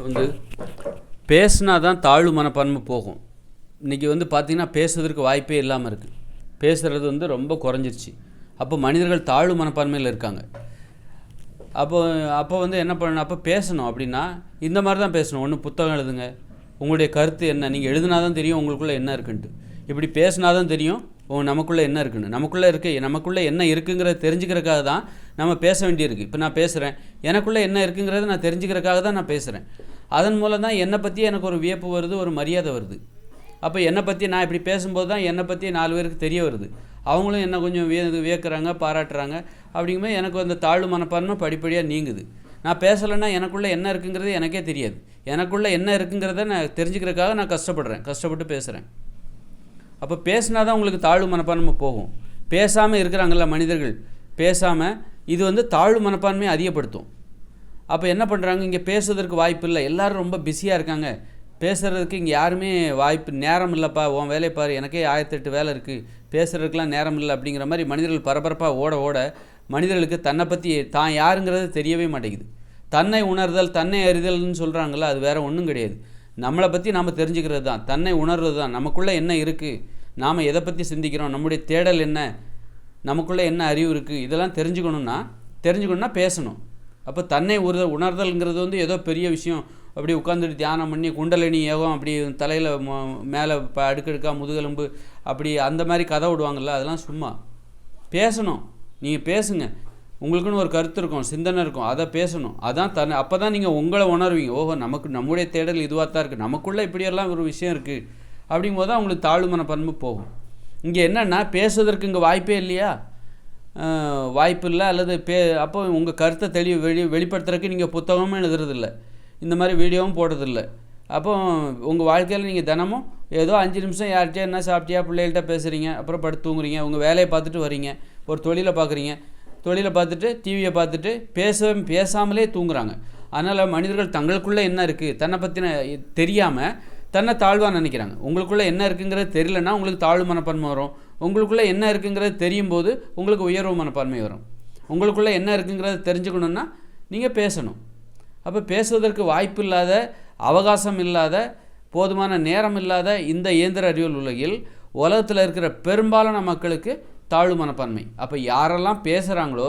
வந்து பேசுனா தான் தாழ்வு மனப்பான்மை போகும். இன்றைக்கி வந்து பார்த்திங்கன்னா பேசுவதற்கு வாய்ப்பே இல்லாமல் இருக்குது பேசுகிறது வந்து ரொம்ப குறைஞ்சிருச்சு. அப்போ மனிதர்கள் தாழ்வு மனப்பான்மையில் இருக்காங்க. அப்போ அப்போ வந்து என்ன பண்ணணும்? அப்போ பேசணும். அப்படின்னா இந்த மாதிரி தான் பேசணும். ஒன்று புத்தகம் எழுதுங்க. உங்களுடைய கருத்து என்ன? நீங்கள் எழுதுனா தான் தெரியும் உங்களுக்குள்ளே என்ன இருக்குன்ட்டு. இப்படி பேசினா தான் தெரியும். ஓ நமக்குள்ளே என்ன இருக்குன்னு? நமக்குள்ளே இருக்கு நமக்குள்ளே என்ன இருக்குங்கிறத தெரிஞ்சுக்கிறக்காக தான் நம்ம பேச வேண்டியிருக்கு. இப்போ நான் பேசுகிறேன் எனக்குள்ளே என்ன இருக்குங்கிறத நான் தெரிஞ்சுக்கிறக்காக தான் நான் பேசுகிறேன் அதன் மூலம் தான் என்னை பற்றி எனக்கு ஒரு வியப்பு வருது ஒரு மரியாதை வருது. அப்போ என்னை பற்றி நான் இப்படி பேசும்போது தான் என்னை பற்றி நாலு பேருக்கு தெரிய வருது. அவங்களும் என்ன கொஞ்சம் விய வியக்கிறாங்க பாராட்டுறாங்க. அப்படிங்கும்போது எனக்கு அந்த தாழ்வு மனப்பான்மை படிப்படியாக நீங்குது. நான் பேசலைன்னா எனக்குள்ளே என்ன இருக்குங்கிறது எனக்கே தெரியாது. எனக்குள்ளே என்ன இருக்குங்கிறத நான் தெரிஞ்சுக்கிறதுக்காக நான் கஷ்டப்படுறேன். கஷ்டப்பட்டு பேசுகிறேன் அப்போ பேசினா தான் உங்களுக்கு தாழ்வு மனப்பான்மை போகும். பேசாமல் இருக்கிறாங்கள மனிதர்கள். பேசாமல் இது வந்து தாழ்வு மனப்பான்மையை அதிகப்படுத்தும். அப்போ என்ன பண்ணுறாங்க இங்கே பேசுவதற்கு வாய்ப்பு இல்லை. எல்லோரும் ரொம்ப பிஸியாக இருக்காங்க. பேசுகிறதுக்கு இங்கே யாருமே வாய்ப்பு நேரம் இல்லைப்பா. உன் வேலையை பாரு. எனக்கே ஆயிரத்தெட்டு வேலை இருக்குது பேசுகிறதுக்கெலாம் நேரம் இல்லை அப்படிங்கிற மாதிரி மனிதர்கள் பரபரப்பாக ஓட ஓட மனிதர்களுக்கு தன்னை பற்றி தான் யாருங்கிறது தெரியவே மாட்டேங்குது. தன்னை உணர்தல் தன்னை அறிதல்னு சொல்கிறாங்களா அது வேறு ஒன்றும் கிடையாது. நம்மளை பற்றி நாம் தெரிஞ்சுக்கிறது தான். தன்னை உணர்வது தான். நமக்குள்ளே என்ன இருக்குது நாம் எதை பற்றி சிந்திக்கிறோம்? நம்முடைய தேடல் என்ன? நமக்குள்ளே என்ன அறிவு இருக்குது இதெல்லாம் தெரிஞ்சுக்கணுன்னா தெரிஞ்சுக்கணுன்னா பேசணும். அப்போ தன்னை உணர் உணர்தல்ங்கிறது வந்து ஏதோ பெரிய விஷயம். அப்படி உட்காந்துட்டு தியானம் பண்ணி குண்டலினி யோகம் அப்படி தலையில் மேலே இப்போ அடுக்கடுக்காக முதுகெலும்பு அப்படி அந்த மாதிரி கதை விடுவாங்கள்ல அதெல்லாம் சும்மா. பேசணும். நீங்கள் பேசுங்க. உங்களுக்குன்னு ஒரு கருத்து இருக்கும் சிந்தனை இருக்கும். அதை பேசணும். அதான் தன் அப்போ தான் நீங்கள் உங்களை உணர்வீங்க. ஓஹோ நமக்கு நம்முடைய தேடல் இதுவாக தான் இருக்குது நமக்குள்ளே இப்படியெல்லாம் ஒரு விஷயம் இருக்குது அப்படிங்கும்போது தான் உங்களுக்கு தாழ்வு மனப்பான்மை போகும். இங்கே என்னென்னா பேசுவதற்கு இங்கே வாய்ப்பே இல்லையா? வாய்ப்பு இல்லை அல்லது பே அப்போ உங்கள் கருத்தை தெளிவு வெளி வெளிப்படுத்துறதுக்கு நீங்கள் புத்தகமும் எழுதுறதில்ல. இந்த மாதிரி வீடியோவும் போடுறதில்ல. அப்போ உங்கள் வாழ்க்கையில் நீங்கள் தினமும் ஏதோ அஞ்சு நிமிஷம் யார்கிட்டயா என்ன சாப்பிட்டியா பிள்ளைகள்கிட்ட பேசுகிறீங்க அப்புறம் படுத்து தூங்குறீங்க உங்கள் வேலையை பார்த்துட்டு வரீங்க ஒரு தொழிலை பார்க்குறீங்க தொழிலை பார்த்துட்டு டிவியை பார்த்துட்டு பேச பேசாமலே தூங்குறாங்க. அதனால் மனிதர்கள் தங்களுக்குள்ளே என்ன இருக்குது தன்னை பற்றின தெரியாமல் தன்னை தாழ்வாக நினைக்கிறாங்க. உங்களுக்குள்ளே என்ன இருக்குங்கிறது தெரியலன்னா உங்களுக்கு தாழ்வு மனப்பான்மை வரும். உங்களுக்குள்ளே என்ன இருக்குங்கிறது தெரியும் போது உங்களுக்கு உயர்வு மனப்பான்மை வரும். உங்களுக்குள்ளே என்ன இருக்குங்கிறத தெரிஞ்சுக்கணுன்னா நீங்கள் பேசணும். அப்போ பேசுவதற்கு வாய்ப்பு இல்லாத அவகாசம் இல்லாத போதுமான நேரம் இல்லாத இந்த இயந்திர அறிவியல் உலகில் உலகத்தில் இருக்கிற பெரும்பாலான மக்களுக்கு தாழ்வு மனப்பான்மை. அப்போ யாரெல்லாம் பேசுகிறாங்களோ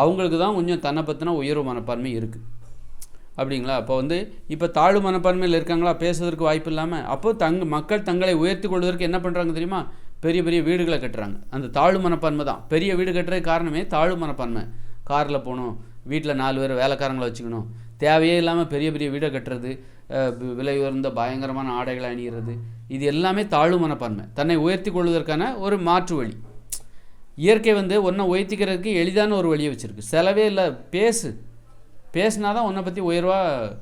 அவங்களுக்கு தான் கொஞ்சம் தன்னை பற்றின உயர்வு மனப்பான்மை இருக்குது அப்படிங்களா? அப்போ வந்து இப்போ தாழ்வு மனப்பான்மையில் இருக்காங்களா? பேசுவதற்கு வாய்ப்பு இல்லாமல் அப்போ தங் மக்கள் தங்களை உயர்த்தி கொள்வதற்கு என்ன பண்ணுறாங்க தெரியுமா? பெரிய பெரிய வீடுகளை கட்டுறாங்க. அந்த தாழ்வு மனப்பான்மை தான். பெரிய வீடு கட்டுறதுக்கு காரணமே தாழ்வு மனப்பான்மை. காரில் போகணும் வீட்டில் நாலு பேர் வேலைக்காரங்களை வச்சுக்கணும். தேவையே இல்லாமல் பெரிய பெரிய வீடை கட்டுறது விலை உயர்ந்த பயங்கரமான ஆடைகளை அணிகிறது இது எல்லாமே தாழ்வு மனப்பான்மை. தன்னை உயர்த்தி கொள்வதற்கான ஒரு மாற்று வழி. இயற்கை வந்து ஒன்றை உயர்த்திக்கிறதுக்கு எளிதான ஒரு வழியை வச்சுருக்கு. செலவே இல்லை. பேசு. பேசுனா தான் உன்னை பற்றி உயர்வாக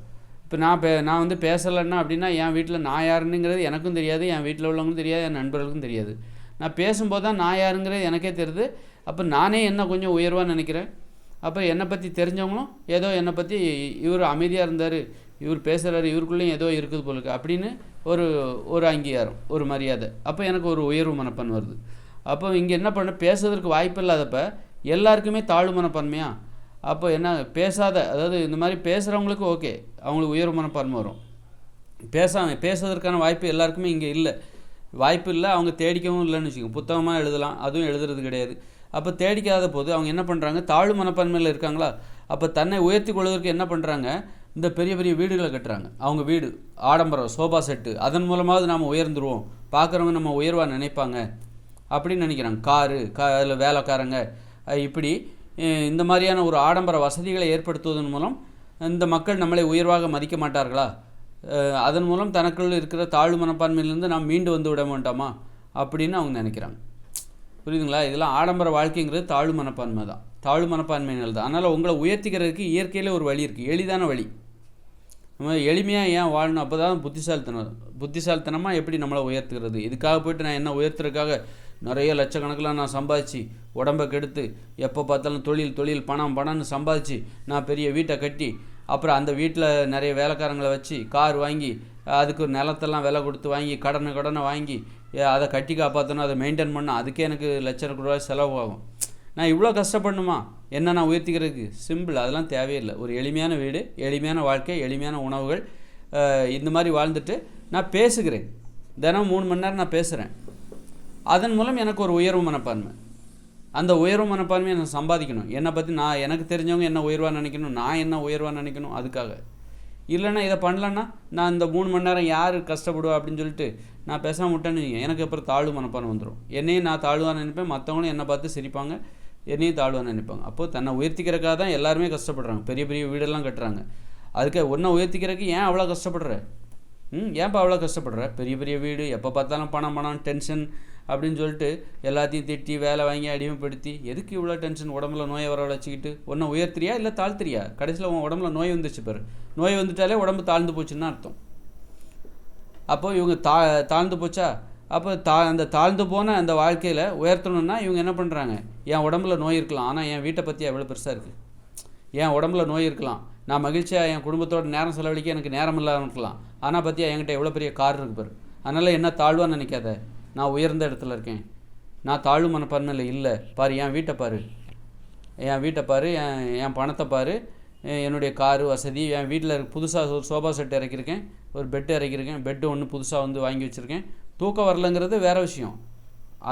இப்போ நான் பே நான் வந்து பேசலைன்னா அப்படின்னா என் வீட்டில் நான் யாருன்னுங்கிறது எனக்கும் தெரியாது என் வீட்டில் உள்ளவங்களுக்கும் தெரியாது என் நண்பர்களுக்கும் தெரியாது. நான் பேசும்போது தான் நான் யாருங்கிறது எனக்கே தெரியுது. அப்போ நானே என்ன கொஞ்சம் உயர்வாக நினைக்கிறேன்? அப்போ என்னை பற்றி தெரிஞ்சவங்களும் ஏதோ என்னை பற்றி இவர் அமைதியாக இருந்தார் இவர் பேசுகிறாரு இவருக்குள்ளேயும் ஏதோ இருக்குது போலுக்கு அப்படின்னு ஒரு ஒரு அங்கீகாரம் ஒரு மரியாதை. அப்போ எனக்கு ஒரு உயர்வு மனப்பன் வருது. அப்போ இங்கே என்ன பண்ண பேசுறதுக்கு வாய்ப்பு இல்லாதப்ப எல்லாருக்குமே தாழ்வு மனப்பான்மையா? அப்போ என்ன பேசாத அதாவது இந்த மாதிரி பேசுகிறவங்களுக்கு ஓகே அவங்களுக்கு உயர் மனப்பான்மை வரும். பேசாமல் பேசுவதற்கான வாய்ப்பு எல்லாருக்குமே இங்கே இல்லை. வாய்ப்பு இல்லை அவங்க தேடிக்கவும் இல்லைன்னு வச்சுக்கோங்க. புத்தகமாக எழுதலாம் அதுவும் எழுதுறது கிடையாது. அப்போ தேடிக்காத போது அவங்க என்ன பண்ணுறாங்க தாழ்வு மனப்பான்மையில் இருக்காங்களா? அப்போ தன்னை உயர்த்தி கொள்வதற்கு என்ன பண்ணுறாங்க இந்த பெரிய பெரிய வீடுகளை கட்டுறாங்க. அவங்க வீடு ஆடம்பரம் சோபா செட்டு அதன் மூலமாவது நாம் உயர்ந்துருவோம். பார்க்குறவங்க நம்ம உயர்வாக நினைப்பாங்க. அப்படின்னு நினைக்கிறாங்க. காரு கா அதில் வேலைக்காரங்க இப்படி இந்த மாதிரியான ஒரு ஆடம்பர வசதிகளை ஏற்படுத்துவதன் மூலம் இந்த மக்கள் நம்மளை உயர்வாக மதிக்க மாட்டார்களா? அதன் மூலம் தனக்குள் இருக்கிற தாழ்வு மனப்பான்மையிலிருந்து நாம் மீண்டு வந்து விட மாட்டோமா? அப்படின்னு அவங்க நினைக்கிறாங்க. புரியுதுங்களா? இதெல்லாம் ஆடம்பர வாழ்க்கைங்கிறது தாழ்வு மனப்பான்மை தான். தாழ்வு மனப்பான்மையினால் தான். அதனால் உங்களை உயர்த்திக்கிறதுக்கு இயற்கையிலே ஒரு வழி இருக்குது எளிதான வழி. நம்ம எளிமையாக ஏன் வாழணும்? அப்போ தான் புத்திசாலித்தனம் புத்திசாலித்தனமாக எப்படி நம்மளை உயர்த்துகிறது? இதுக்காக போயிட்டு நான் என்ன உயர்த்துறதுக்காக நிறைய லட்சக்கணக்கில் நான் சம்பாதிச்சு உடம்பை கெடுத்து எப்போ பார்த்தாலும் தொழில் தொழில் பணம் பணம்னு சம்பாதிச்சு நான் பெரிய வீட்டை கட்டி அப்புறம் அந்த வீட்டில் நிறைய வேலைக்காரங்களை வச்சு கார் வாங்கி அதுக்கு நிலத்தெல்லாம் விலை கொடுத்து வாங்கி கடனை கடனை வாங்கி அதை கட்டி காப்பாற்றணும் அதை மெயின்டைன் பண்ணணும். அதுக்கே எனக்கு லட்ச ரூபாய் செலவாகும். நான் இவ்வளோ கஷ்டப்படணுமா? என்ன நான் உயர்த்திக்கிறதுக்கு? சிம்பிள் அதெல்லாம் தேவையில்லை. ஒரு எளிமையான வீடு எளிமையான வாழ்க்கை எளிமையான உணவுகள் இந்த மாதிரி வாழ்ந்துட்டு நான் பேசுகிறேன். தினம் மூணு மணி நேரம் நான் பேசுகிறேன். அதன் மூலம் எனக்கு ஒரு உயர்வு மனப்பான்மை. அந்த உயர்வு மனப்பான்மையை நான் சம்பாதிக்கணும். என்னை பற்றி நான் எனக்கு தெரிஞ்சவங்க என்ன உயர்வாக நினைக்கணும் நான் என்ன உயர்வாக நினைக்கணும் அதுக்காக. இல்லைன்னா இதை பண்ணலன்னா நான் இந்த மூணு மணி நேரம் யார் கஷ்டப்படுவா அப்படின்னு சொல்லிட்டு நான் பேசாம விட்டேன்னு எனக்கு அப்புறம் தாழ்வு மனப்பான்மை வந்துடும் என்னையும் நான் தாழ்வாக நினைப்பேன். மற்றவங்களும் என்னை பார்த்து சிரிப்பாங்க. என்னையும் தாழ்வாக நினைப்பாங்க. அப்போது தன்னை உயர்த்திக்கிறக்காக தான் எல்லாருமே கஷ்டப்படுறாங்க. பெரிய பெரிய வீடெல்லாம் கட்டுறாங்க. அதுக்கு ஒன்றை உயர்த்திக்கிறதுக்கு ஏன் அவ்வளோ கஷ்டப்படுற? ம் ஏன்ப்பா அவ்வளோ கஷ்டப்படுற? பெரிய பெரிய வீடு எப்போ பார்த்தாலும் பணம் பணம் டென்ஷன் அப்படின்னு சொல்லிட்டு எல்லாத்தையும் திட்டி வேலை வாங்கி அடிமைப்படுத்தி எதுக்கு இவ்வளோ டென்ஷன் உடம்புல நோயை வர வச்சுக்கிட்டு ஒன்றை உயர்த்துறியா இல்லை தாழ்த்திரியா கடைசியில் உன் உடம்புல நோய் வந்துச்சு பாரு. நோய் வந்துட்டாலே உடம்பு தாழ்ந்து போச்சுன்னு அர்த்தம். அப்போ இவங்க தா தாழ்ந்து போச்சா? அப்போ தா அந்த தாழ்ந்து போன அந்த வாழ்க்கையில் உயர்த்தணும்னா இவங்க என்ன பண்ணுறாங்க என் உடம்புல நோய் இருக்கலாம். ஆனால் என் வீட்டை பற்றி எவ்வளோ பெருசாக இருக்குது என் உடம்புல நோய் இருக்கலாம். நான் மகிழ்ச்சியாக என் குடும்பத்தோட நேரம் செலவழிக்க எனக்கு நேரம் இல்லாமல் இருக்கலாம். ஆனால் பற்றியா என்கிட்ட எவ்வளோ பெரிய கார் இருக்கு பாரு. அதனால் என்ன தாழ்வாக நினைக்காத. நான் உயர்ந்த இடத்துல இருக்கேன். நான் தாழ்வு மனப்பான்மையில் இல்லை. பாரு என் வீட்டை பாரு. என் வீட்டை பாரு என் என் பணத்தை பாரு. என்னுடைய காரு வசதி என் வீட்டில் புதுசாக ஒரு சோஃபா செட் இறக்கியிருக்கேன். ஒரு பெட்டு இறக்கியிருக்கேன். பெட்டு ஒன்று புதுசாக வந்து வாங்கி வச்சுருக்கேன். தூக்கம் வரலங்கிறது வேறு விஷயம்.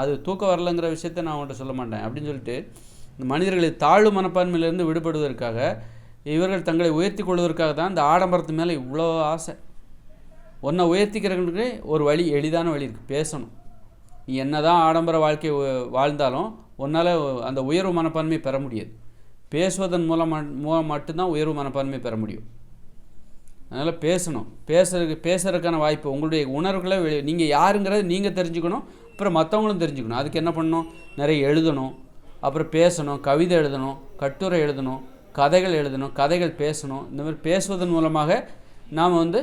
அது தூக்கம் வரலங்கிற விஷயத்த நான் உன்கிட்ட சொல்ல மாட்டேன். அப்படின்னு சொல்லிட்டு இந்த மனிதர்களை தாழ்வு மனப்பான்மையிலிருந்து விடுபடுவதற்காக இவர்கள் தங்களை உயர்த்தி கொள்வதற்காக தான் இந்த ஆடம்பரத்து மேலே இவ்வளோ ஆசை. ஒன்றை உயர்த்திக்கிறதுக்கு ஒரு வழி எளிதான வழி இருக்குது பேசணும். நீ என்னதான் ஆடம்பர வாழ்க்கை வாழ்ந்தாலும் உன்னால் அந்த உயர்வு மனப்பான்மை பெற முடியாது. பேசுவதன் மூலம் மூலம் மட்டும்தான் உயர்வு மனப்பான்மை பெற முடியும். அதனால் பேசணும். பேசுறதுக்கு பேசுறதுக்கான வாய்ப்பு உங்களுடைய உணர்வுகளை வெளி நீங்கள் யாருங்கிறத நீங்கள் தெரிஞ்சுக்கணும் அப்புறம் மற்றவங்களும் தெரிஞ்சுக்கணும். அதுக்கு என்ன பண்ணணும்? நிறைய எழுதணும். அப்புறம் பேசணும். கவிதை எழுதணும். கட்டுரை எழுதணும். கதைகள் எழுதணும். கதைகள் பேசணும். இந்த மாதிரி பேசுவதன் மூலமாக நாம் வந்து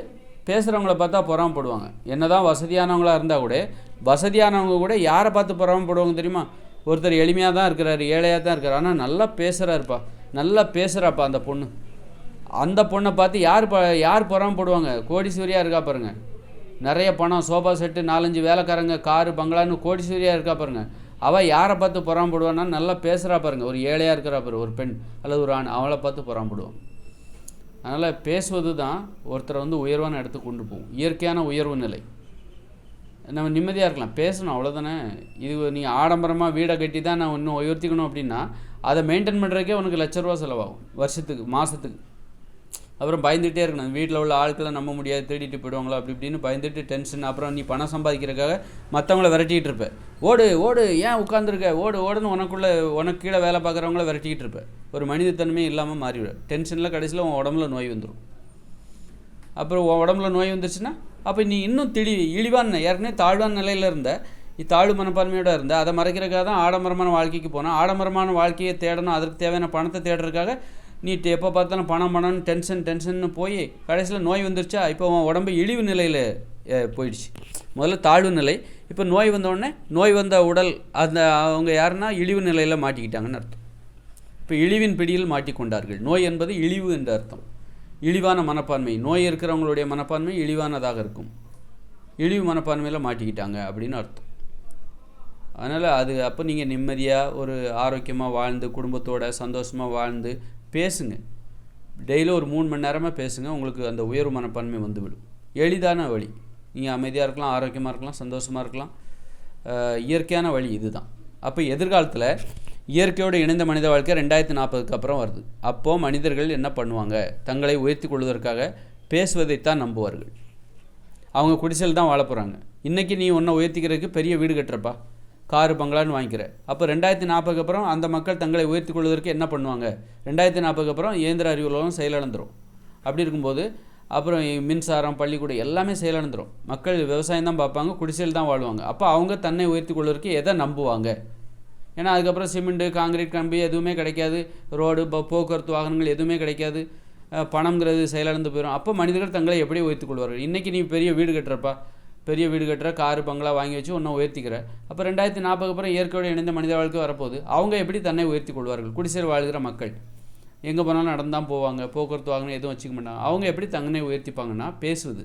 பேசுகிறவங்கள பார்த்தா பொறாமப்படுவாங்க. என்னதான் வசதியானவங்களாக இருந்தால் கூட வசதியானவங்க கூட யாரை பார்த்து பொறாமப்படுவாங்க தெரியுமா? ஒருத்தர் எளிமையாக தான் இருக்கிறாரு ஏழையாக தான் இருக்கிறார் ஆனால் நல்லா பேசுகிறாருப்பா நல்லா பேசுகிறாப்பா அந்த பொண்ணு. அந்த பொண்ணை பார்த்து யார் ப யார் பொறாமப்படுவாங்க? கோடீஸ்வரியாக இருக்கா பாருங்க. நிறைய பணம் சோஃபா செட்டு நாலஞ்சு வேலைக்காரங்க காரு பங்களான்னு கோடீஸ்வரியாக இருக்கா பாருங்க. அவள் யாரை பார்த்து பொறாமப்படுவான்னா நல்லா பேசுகிறா பாருங்க. ஒரு ஏழையாக இருக்கிறா பாரு ஒரு பெண் அல்லது ஒரு ஆண். அவளை பார்த்து பொறாமப்படுவான் அதனால் பேசுவது தான் ஒருத்தரை வந்து உயர்வான இடத்துக்கு கொண்டு போகும். இயற்கையான உயர்வு நிலை. நம்ம நிம்மதியாக இருக்கலாம். பேசணும் அவ்வளோதானே இது நீ ஆடம்பரமாக வீடை கட்டி தான் நான் இன்னும் உயர்த்திக்கணும் அப்படின்னா அதை மெயின்டைன் பண்ணுறதுக்கே உனக்கு லட்ச ரூபா செலவாகும். வருஷத்துக்கு மாதத்துக்கு அப்புறம் பயந்துகிட்டே இருக்கணும். வீட்டில் உள்ள ஆட்களை நம்ப முடியாது தேடிட்டு போயிடுவாங்களோ அப்படி இப்படின்னு பயந்துட்டு டென்ஷன் அப்புறம் நீ பணம் சம்பாதிக்கிறதுக்காக மற்றவங்கள விரட்டிகிட்டு இருப்ப. ஓடு ஓடு ஏன் உட்காந்துருக்க ஓடு ஓடுன்னு உனக்குள்ளே உனக்கு கீழே வேலை பார்க்குறவங்கள விரட்டிக்கிட்டு இருப்ப. ஒரு மனிதத்தன்மை இல்லாமல் மாறிவிடும் டென்ஷனில் கடைசியில் உன் உடம்புல நோய் வந்துடும் அப்புறம் உன் உடம்புல நோய் வந்துருச்சுன்னா அப்போ நீ இன்னும் திடி இழிவான ஏற்கனவே தாழ்வான நிலையில் இருந்த நீ தாழ்வு மனப்பான்மையோட இருந்த அதை மறைக்கிறக்காக தான் ஆடம்பரமான வாழ்க்கைக்கு போனால் ஆடம்பரமான வாழ்க்கையை தேடணும் அதற்கு தேவையான பணத்தை தேடுறதுக்காக நீ எப்போ பார்த்தாலும் பணம் பணம்னு டென்ஷன் டென்ஷன்னு போய் கடைசியில் நோய் வந்துருச்சா? இப்போ உன் உடம்பு இழிவு நிலையில் போயிடுச்சு. முதல்ல தாழ்வு நிலை. இப்போ நோய் வந்தோடனே நோய் வந்த உடல் அந்த அவங்க யாருன்னா இழிவு நிலையில் மாட்டிக்கிட்டாங்கன்னு அர்த்தம். இப்போ இழிவின் பிடியில் மாட்டிக்கொண்டார்கள். நோய் என்பது இழிவு என்ற அர்த்தம். இழிவான மனப்பான்மை. நோய் இருக்கிறவங்களுடைய மனப்பான்மை இழிவானதாக இருக்கும். இழிவு மனப்பான்மையில் மாட்டிக்கிட்டாங்க அப்படின்னு அர்த்தம். அதனால் அது அப்போ நீங்கள் நிம்மதியாக ஒரு ஆரோக்கியமாக வாழ்ந்து குடும்பத்தோட சந்தோஷமாக வாழ்ந்து பேசுங்க. டெய்லியும் ஒரு மூணு மணி நேரமாக பேசுங்க உங்களுக்கு அந்த உயர்வு மனப்பான்மை வந்துவிடும். எளிதான வழி. நீங்கள் அமைதியாக இருக்கலாம் ஆரோக்கியமாக இருக்கலாம் சந்தோஷமாக இருக்கலாம். இயற்கையான வழி இதுதான். அப்போ எதிர்காலத்தில் இயற்கையோடு இணைந்த மனித வாழ்க்கை ரெண்டாயிரத்தி நாற்பதுக்கு அப்புறம் வருது. அப்போது மனிதர்கள் என்ன பண்ணுவாங்க? தங்களை உயர்த்தி கொள்வதற்காக பேசுவதைத்தான் நம்புவார்கள். அவங்க குடிசையில் தான் வாழ போகிறாங்க இன்றைக்கி நீ உன்னை உயர்த்திக்கிறதுக்கு பெரிய வீடு கட்டுறப்பா. காரு பங்களான்னு வாங்கிக்கிற அப்போ ரெண்டாயிரத்தி நாற்பதுக்கு அப்புறம் அந்த மக்கள் தங்களை உயர்த்தி கொள்வதற்கு என்ன பண்ணுவாங்க? ரெண்டாயிரத்தி நாற்பதுக்கு அப்புறம் இயந்திர அறிவுலகம் செயலிழந்துடும் அப்படி இருக்கும்போது அப்புறம் மின்சாரம் பள்ளிக்கூடம் எல்லாமே செயலிழந்துடும் மக்கள் விவசாயம் தான் பார்ப்பாங்க குடிசையில் தான் வாழ்வாங்க. அப்போ அவங்க தன்னை உயர்த்தி கொள்வதற்கு எதை நம்புவாங்க? ஏன்னா அதுக்கப்புறம் சிமெண்ட்டு காங்கிரீட் கம்பி எதுவுமே கிடைக்காது. ரோடு ப- போக்குவரத்து வாகனங்கள் எதுவுமே கிடைக்காது. பணங்கிறது பணம்ங்கிறது செயலிழந்து போயிடும் அப்போ மனிதர்கள் தங்களை எப்படி உயர்த்தி கொள்வார்கள்? இன்றைக்கி நீ பெரிய வீடு கட்டுறப்பா பெரிய வீடு கட்டுற காரு பங்களா வாங்கி வச்சு ஒன்றும் உயர்த்திக்கிற. அப்போ ரெண்டாயிரத்தி நாற்பதுக்கு அப்புறம் இயற்கையோடு இணைந்த மனித வாழ்க்கை வரப்போகுது. அவங்க எப்படி தன்னை உயர்த்தி கொள்வார்கள்? குடிசையில் வாழ்கிற மக்கள். எங்கே போனாலும் நடந்து தான் போவாங்க. போக்குவரத்து வாங்கினா எதுவும் வச்சுக்க மாட்டாங்க. அவங்க எப்படி தங்கனை உயர்த்திப்பாங்கன்னா பேசுவது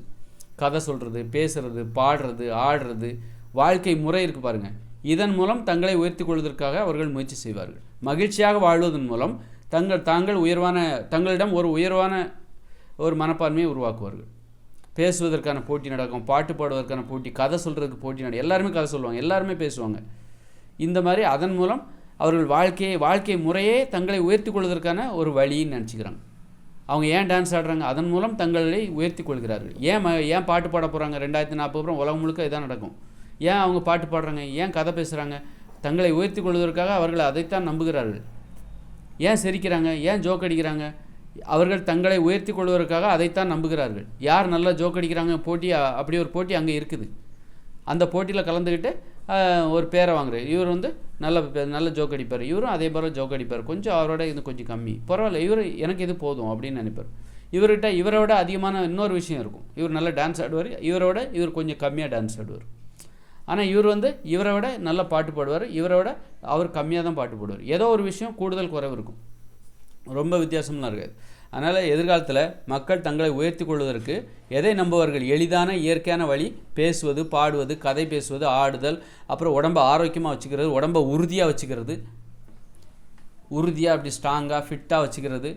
கதை சொல்கிறது பேசுறது பாடுறது ஆடுறது வாழ்க்கை முறை இருக்குது பாருங்கள் இதன் மூலம் தங்களை உயர்த்தி கொள்வதற்காக அவர்கள் முயற்சி செய்வார்கள். மகிழ்ச்சியாக வாழ்வதன் மூலம் தங்கள் தாங்கள் உயர்வான தங்களிடம் ஒரு உயர்வான ஒரு மனப்பான்மையை உருவாக்குவார்கள். பேசுவதற்கான போட்டி நடக்கும் பாட்டு பாடுவதற்கான போட்டி கதை சொல்கிறதுக்கு போட்டி நடக்கும். எல்லாருமே கதை சொல்லுவாங்க எல்லாருமே பேசுவாங்க. இந்த மாதிரி அதன் மூலம் அவர்கள் வாழ்க்கையை வாழ்க்கை முறையே தங்களை உயர்த்தி கொள்வதற்கான ஒரு வழின்னு நினச்சிக்கிறாங்க. அவங்க ஏன் டான்ஸ் ஆடுறாங்க? அதன் மூலம் தங்களை உயர்த்தி கொள்கிறார்கள். ஏன் ம ஏன் பாட்டு பாட போகிறாங்க ரெண்டாயிரத்தி நாற்பது அப்புறம் உலகம் முழுக்க இதான் நடக்கும். ஏன் அவங்க பாட்டு பாடுறாங்க? ஏன் கதை பேசுகிறாங்க தங்களை உயர்த்தி கொள்வதற்காக அவர்கள் அதைத்தான் நம்புகிறார்கள். ஏன் சிரிக்கிறாங்க? ஏன் ஜோக் அடிக்கிறாங்க? அவர்கள் தங்களை உயர்த்தி கொள்வதற்காக அதைத்தான் நம்புகிறார்கள். யார் நல்லா ஜோக் அடிக்கிறாங்க போட்டி அப்படி ஒரு போட்டி அங்கே இருக்குது. அந்த போட்டியில் கலந்துக்கிட்டு ஒரு பேரை வாங்குறாரு. இவர் வந்து நல்ல நல்ல ஜோக் அடிப்பார். இவரும் அதே போல் ஜோக் அடிப்பார். கொஞ்சம் அவரோட இது கொஞ்சம் கம்மி. பரவாயில்ல இவர் எனக்கு இது போதும் அப்படின்னு நினைப்பார். இவர்கிட்ட இவரை விட அதிகமான இன்னொரு விஷயம் இருக்கும். இவர் நல்லா டான்ஸ் ஆடுவார். இவரோட இவர் கொஞ்சம் கம்மியாக டான்ஸ் ஆடுவார். ஆனால் இவர் வந்து இவரை விட நல்லா பாட்டு பாடுவார். இவரை விட அவர் கம்மியாக தான் பாட்டு பாடுவார். ஏதோ ஒரு விஷயம் கூடுதல் குறைவு இருக்கும். ரொம்ப வித்தியாசம்லாம் இருக்காது. அதனால் எதிர்காலத்தில் மக்கள் தங்களை உயர்த்தி கொள்வதற்கு எதை நம்புவார்கள்? எளிதான இயற்கையான வழி பேசுவது பாடுவது கதை பேசுவது ஆடுதல் அப்புறம் உடம்பை ஆரோக்கியமாக வச்சுக்கிறது உடம்பை உறுதியாக வச்சுக்கிறது உறுதியாக அப்படி ஸ்ட்ராங்காக ஃபிட்டாக வச்சுக்கிறது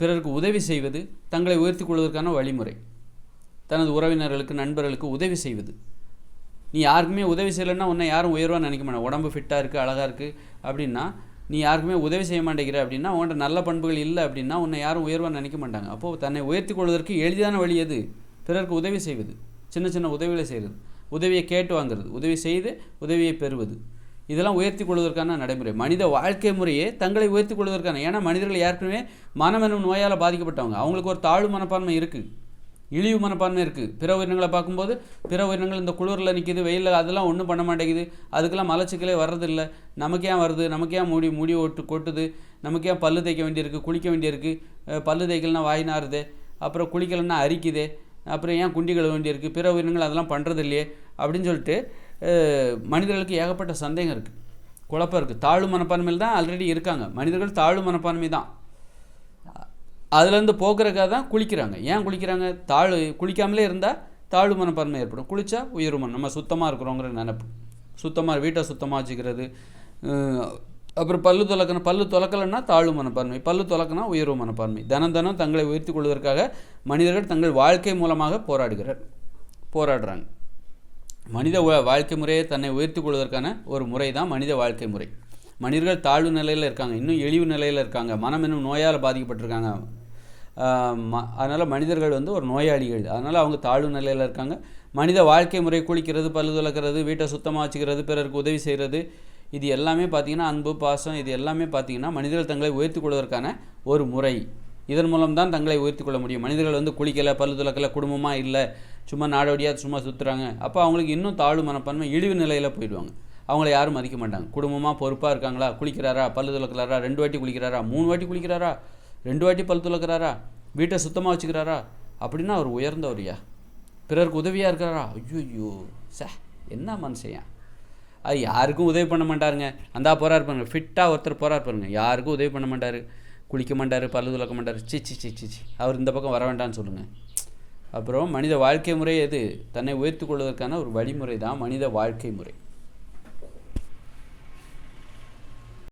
பிறருக்கு உதவி செய்வது தங்களை உயர்த்தி கொள்வதற்கான வழிமுறை. தனது உறவினர்களுக்கு நண்பர்களுக்கு உதவி செய்வது. நீ யாருக்குமே உதவி செய்யலைன்னா உன்னை யாரும் உயர்வாக நினைக்க மாட்டேன் உடம்பு ஃபிட்டாக இருக்குது அழகாக இருக்குது அப்படின்னா நீ யாருக்குமே உதவி செய்ய மாட்டேங்கிற அப்படின்னா உன்கிட்ட நல்ல பண்புகள் இல்லை அப்படின்னா உன்னை யாரும் உயர்வாக நினைக்க மாட்டாங்க. அப்போது தன்னை உயர்த்தி கொள்வதற்கு எளிதான வழி எது? பிறருக்கு உதவி செய்வது. சின்ன சின்ன உதவிகளை செய்கிறது உதவியை கேட்டு வாங்குறது. உதவி செய்து உதவியை பெறுவது. இதெல்லாம் உயர்த்தி கொள்வதற்கான நடைமுறை. மனித வாழ்க்கை முறையே தங்களை உயர்த்தி கொள்வதற்கான. ஏன்னா மனிதர்கள் ஏற்கனவே மனமெனும் நோயால் பாதிக்கப்பட்டவங்க. அவங்களுக்கு ஒரு தாழ்வு மனப்பான்மை இருக்குது இழிவு மனப்பான்மை இருக்குது பிற உயிரினங்களை பார்க்கும்போது பிற உயிரினங்கள் இந்த குளிரில் நிற்கிது வெயிலில் அதெல்லாம் ஒன்றும் பண்ண மாட்டேங்குது. அதுக்கெல்லாம் மலச்சிக்கலே வர்றதில்லை. நமக்கு ஏன் வருது? நமக்கு ஏன் முடி முடி ஒட்டு கொட்டுது? நமக்கு ஏன் பல்லு தேய்க்க வேண்டியிருக்கு? குளிக்க வேண்டியிருக்கு? பல்லு தேய்க்கலன்னா வாய் நாறுது. அப்புறம் குளிக்கலன்னா அரிக்குதே. அப்புறம் ஏன் குண்டி கழுவ வேண்டியிருக்கு? பிற உயிரினங்கள் அதெல்லாம் பண்ணுறது இல்லையே அப்படின்னு சொல்லிட்டு மனிதர்களுக்கு ஏகப்பட்ட சந்தேகம் இருக்குது குழப்பம் இருக்குது தாழ்வு மனப்பான்மையில் தான் ஆல்ரெடி இருக்காங்க. மனிதர்கள் தாழ்வு மனப்பான்மை தான் அதுலேருந்து போக்குறதுக்காக தான் குளிக்கிறாங்க. ஏன் குளிக்கிறாங்க? தாழ் குளிக்காமலே இருந்தால் தாழ்வு மனப்பான்மை ஏற்படும். குளித்தா உயர்வு மனம். நம்ம சுத்தமாக இருக்கிறோங்கிற நினப்பு. சுத்தமாக வீட்டை சுத்தமாக வச்சுக்கிறது. அப்புறம் பல்லு துலக்கணும். பல்லு துலக்கலைன்னா தாழ்வு மனப்பான்மை பல்லு துலக்கினா உயர்வு மனப்பான்மை தினம் தினம் தங்களை உயர்த்தி கொள்வதற்காக மனிதர்கள் தங்கள் வாழ்க்கை மூலமாக போராடுகிறார். போராடுறாங்க. மனித வாழ்க்கை முறையை தன்னை உயர்த்தி கொள்வதற்கான ஒரு முறை தான் மனித வாழ்க்கை முறை. மனிதர்கள் தாழ்வு நிலையில் இருக்காங்க. இன்னும் இழிவு நிலையில் இருக்காங்க. மனம் என்னும் நோயால் பாதிக்கப்பட்டிருக்காங்க. அதனால் மனிதர்கள் வந்து ஒரு நோயாளிகள். அதனால் அவங்க தாழ்வு நிலையில் இருக்காங்க. மனித வாழ்க்கை முறை குளிக்கிறது பல்லு துலக்கிறது வீட்டை சுத்தமாக வச்சுக்கிறது பிறருக்கு உதவி செய்கிறது இது எல்லாமே பார்த்திங்கன்னா அன்பு பாசம் இது எல்லாமே பார்த்திங்கன்னா மனிதர்கள் தங்களை உயர்த்தி கொள்வதற்கான ஒரு முறை. இதன் மூலம் தான் தங்களை உயர்த்தி கொள்ள முடியும். மனிதர்கள் வந்து குளிக்கலை பல்லு துளக்கலை குடும்பமாக இல்லை. சும்மா நாடோடியாக சும்மா சுற்றுறாங்க அப்போ அவங்களுக்கு இன்னும் தாழ்வு மனப்பான்மை இழிவு நிலையில் போயிடுவாங்க. அவங்கள யாரும் மதிக்க மாட்டாங்க. குடும்பமாக பொறுப்பாக இருக்காங்களா? குளிக்கிறாரா? பல்லு துளக்கிறாரா ரெண்டு வாட்டி குளிக்கிறாரா? மூணு வாட்டி குளிக்கிறாரா? ரெண்டு வாட்டி பல் துளக்கிறாரா வீட்டை சுத்தமாக வச்சுக்கிறாரா? அப்படின்னா அவர் உயர்ந்தவரியா பிறருக்கு உதவியாக இருக்கிறாரா? ஐயோ சே என்ன மனுஷன்? அது யாருக்கும் உதவி பண்ண மாட்டாருங்க. அந்தா போறாரு பாருங்க ஃபிட்டாக ஒருத்தர் போறாரு பாருங்க. யாருக்கும் உதவி பண்ண மாட்டார். குளிக்க மாட்டார் பல்லு துளக்க மாட்டார். சி சி சி சி அவர் இந்த பக்கம் வர வேண்டாம்னு சொல்லுங்கள் அப்புறம் மனித வாழ்க்கை முறை எது? தன்னை உயர்த்து கொள்வதற்கான ஒரு வழிமுறை தான் மனித வாழ்க்கை முறை.